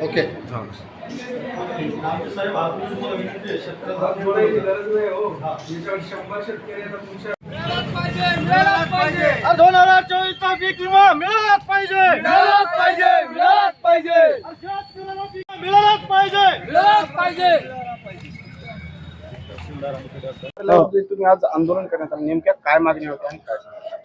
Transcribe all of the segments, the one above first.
Okay. दोन हजार चोवीस चा पीक विमा मिळालाच पाहिजे मिळालाच पाहिजे मिळालाच पाहिजे मिळालाच पाहिजे. मिळालाच पाहिजे तुम्ही आज आंदोलन करण्यात आलं. नेमक्या काय मागणी होती आणि काय?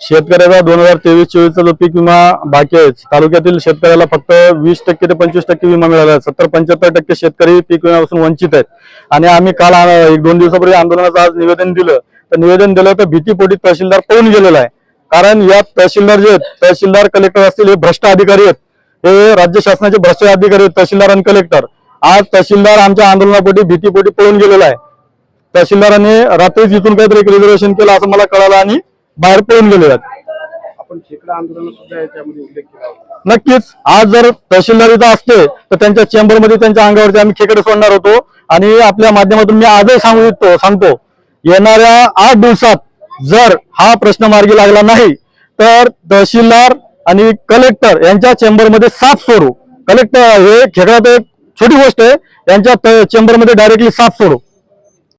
शेतकऱ्याचा दोन हजार तेवीस चोवीसचा जो पीक विमा बाकी आहे तालुक्यातील शेतकऱ्याला फक्त वीस टक्के ते पंचवीस टक्के विमा मिळाला आहे. सत्तर पंच्याहत्तर टक्के शेतकरी पीक विम्यापासून वंचित आहेत. आणि आम्ही काल एक दोन दिवसापूर्वी आंदोलनाचं आज निवेदन दिलं. तर निवेदन दिलं तर भीतीपोटी तहसीलदार पळून गेलेला आहे. कारण या तहसीलदार जे आहेत तहसीलदार कलेक्टर असतील हे भ्रष्ट अधिकारी आहेत. हे राज्य शासनाचे भ्रष्ट अधिकारी तहसीलदार आणि कलेक्टर आज तहसीलदार आमच्या आंदोलनापोटी भीतीपोटी पळून गेलेला आहे. तहसीलदारांनी रात्रीच इथून काहीतरी रिझर्वेशन केलं असं मला कळालं आणि बाहेर पळून गेले नक्कीच आज जर तहसीलदार इथं असते तर त्यांच्या चेंबरमध्ये त्यांच्या अंगावरती आम्ही खेकडे सोडणार होतो. आणि आपल्या माध्यमातून मी आजही सांगू इच्छितो सांगतो येणाऱ्या आठ दिवसात जर हा प्रश्न मार्गी लागला नाही तर तहसीलदार आणि कलेक्टर यांच्या चेंबरमध्ये साफ सोडू. कलेक्टर हे खेळात एक छोटी गोष्ट आहे. यांच्या चेंबरमध्ये डायरेक्टली साफ सोडू.